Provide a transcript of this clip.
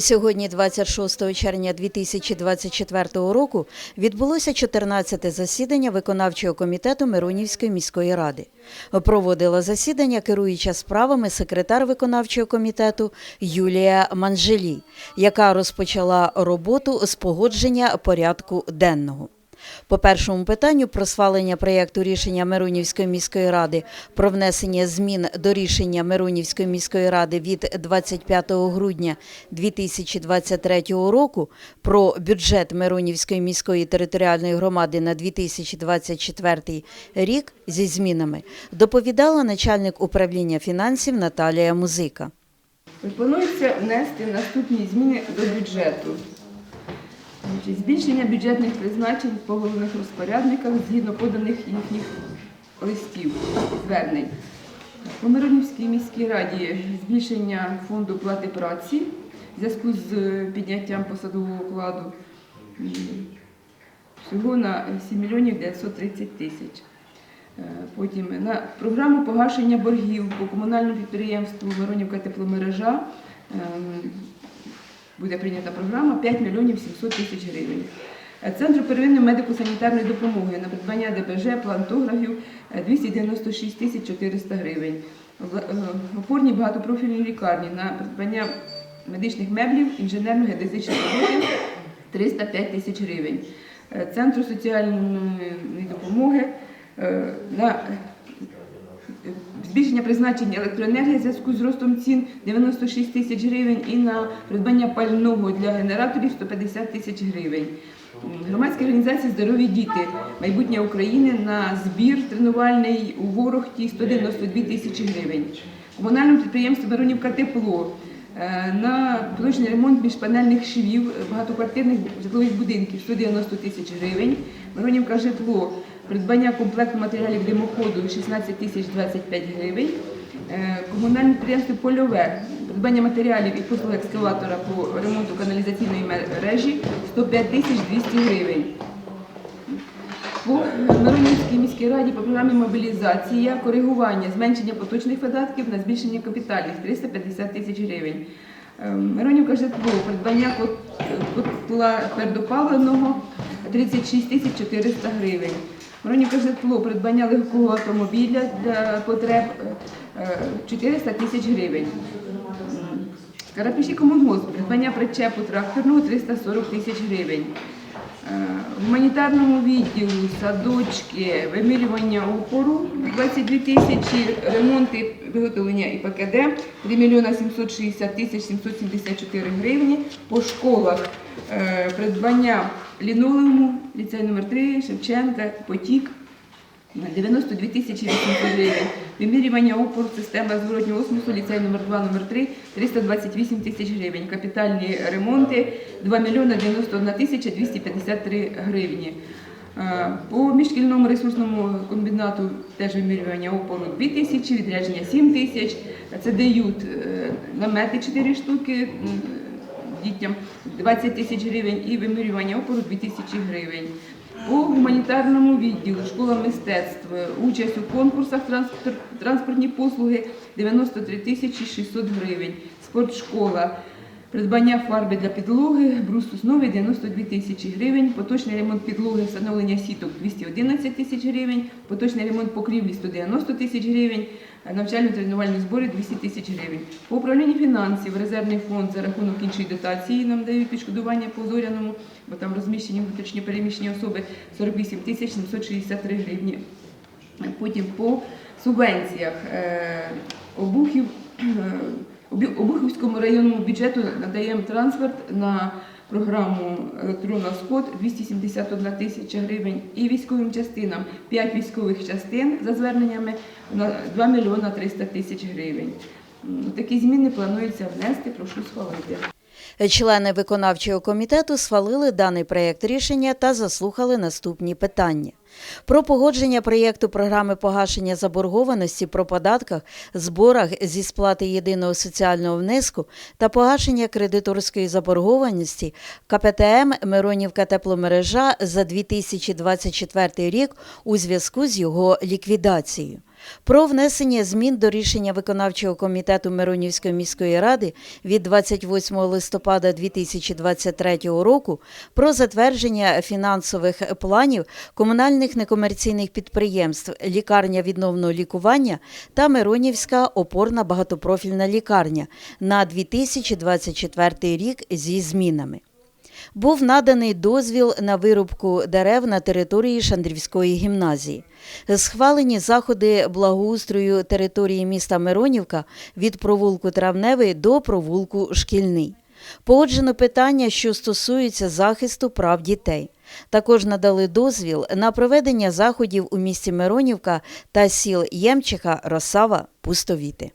Сьогодні, 26 червня 2024 року, відбулося 14-те засідання виконавчого комітету Миронівської міської ради. Проводила засідання керуюча справами секретар виконавчого комітету Юлія Манжелі, яка розпочала роботу з погодження порядку денного. По першому питанню про схвалення проєкту рішення Миронівської міської ради про внесення змін до рішення Миронівської міської ради від 25 грудня 2023 року про бюджет Миронівської міської територіальної громади на 2024 рік зі змінами доповідала начальник управління фінансів Наталія Музика. Пропонується внести наступні зміни до бюджету. Збільшення бюджетних призначень по головних розпорядниках згідно поданих їхніх листів звернень. У Миронівській міській раді збільшення фонду плати праці в зв'язку з підняттям посадового окладу всього на 7 мільйонів 930 тисяч. Е, Потім на програму погашення боргів по комунальному підприємству Миронівка тепломережа ем, буде прийнята програма 5 мільйонів 700 тисяч гривень. Е, Центру первинної медико-санітарної допомоги на придбання ДБЖ, плантографів е, 296 тисяч 400 гривень. В е, опорній багатопрофільній лікарні на придбання медичних меблів, інженерно-геодезичних роботів 305 тисяч гривень. Е, Центру соціальної допомоги е, на е, збільшення призначення електроенергії в зв'язку з ростом цін 96 тисяч гривень і на придбання пального для генераторів 150 тисяч гривень. М, Громадські організації Здорові діти майбутнє України на збір тренувальний у Ворохті 192 тисячі гривень. Комунальному підприємству Миронівка Тепло е, на поточний ремонт міжпанельних швів багатоквартирних житлових будинків 190 тисяч гривень. Миронівка житло, придбання комплекту матеріалів димоходу 16 тисяч 25 гривень. Е, Комунальне підприємство Польове, придбання матеріалів і послуг екскаватора по ремонту каналізаційної мережі 105 тисяч 200 гривень. По Миронівській міській раді по програмі мобілізація, коригування, зменшення поточних видатків на збільшення капіталів 350 тисяч гривень. Е, Миронівка житло, придбання кот- котла твердопаливного 36 тисяч 400 гривень. Миронівка житло, придбання легкого автомобіля для потреб е, е, 400 тисяч гривень. Карапіші комунгосп, придбання причепу тракторного 340 тисяч гривень. Е, гуманітарному відділу садочки, вимірювання опору 22 тисячі, ремонти, виготовлення і ПКД 3 мільйона 760 тисяч 774 гривні. По школах е, придбання лінолеуму, ліцей номер 3 Шевченка, Потік 92 тисячі 800 гривень. Вимірювання опору, система зворотнього осмосу, ліцей номер 2 номер 3 328 тисяч гривень. Капітальні ремонти 2 мільйона 91 тисяча 253 гривні. Е, По міжшкільному ресурсному комбінату теж вимірювання опору 2 тисячі, відрядження 7 тисяч. Це дають е, намети 4 штуки дітям 20 тисяч гривень і вимірювання опору 2 тисячі гривень. По гуманітарному відділу школа мистецтв, участь у конкурсах транспортні послуги 93 тисячі 600 гривень. Спортшкола, придбання фарби для підлоги, брус основи 92 тисячі гривень, поточний ремонт підлоги, встановлення сіток 211 тисяч гривень, поточний ремонт покрівлі 190 тисяч гривень, навчально-тренувальні збори 200 тисяч гривень. По управлінні фінансів резервний фонд за рахунок іншої дотації нам дають відшкодування по зоряному, бо там розміщені внутрішньо переміщені особи 48 тисяч 763 гривні. Потім по субвенціях е, обухів. Обухівському районному бюджету надаємо трансферт на програму електронна скот 271 тисяча гривень і військовим частинам 5 військових частин за зверненнями на 2 мільйона 300 тисяч гривень. Такі зміни планується внести, прошу схвалити. Члени виконавчого комітету схвалили даний проєкт рішення та заслухали наступні питання. Про погодження проєкту програми погашення заборгованості про податках, зборах зі сплати єдиного соціального внеску та погашення кредиторської заборгованості КПТМ Миронівка тепломережа за 2024 рік у зв'язку з його ліквідацією. Про внесення змін до рішення виконавчого комітету Миронівської міської ради від 28 листопада 2023 року про затвердження фінансових планів комунальних некомерційних підприємств лікарня відновного лікування та Миронівська опорна багатопрофільна лікарня на 2024 рік зі змінами. Був наданий дозвіл на вирубку дерев на території Шандрівської гімназії. Схвалені заходи благоустрою території міста Миронівка від провулку Травневий до провулку Шкільний. Погоджено питання, що стосуються захисту прав дітей. Також надали дозвіл на проведення заходів у місті Миронівка та сіл Ємчиха, Росава, Пустовіти.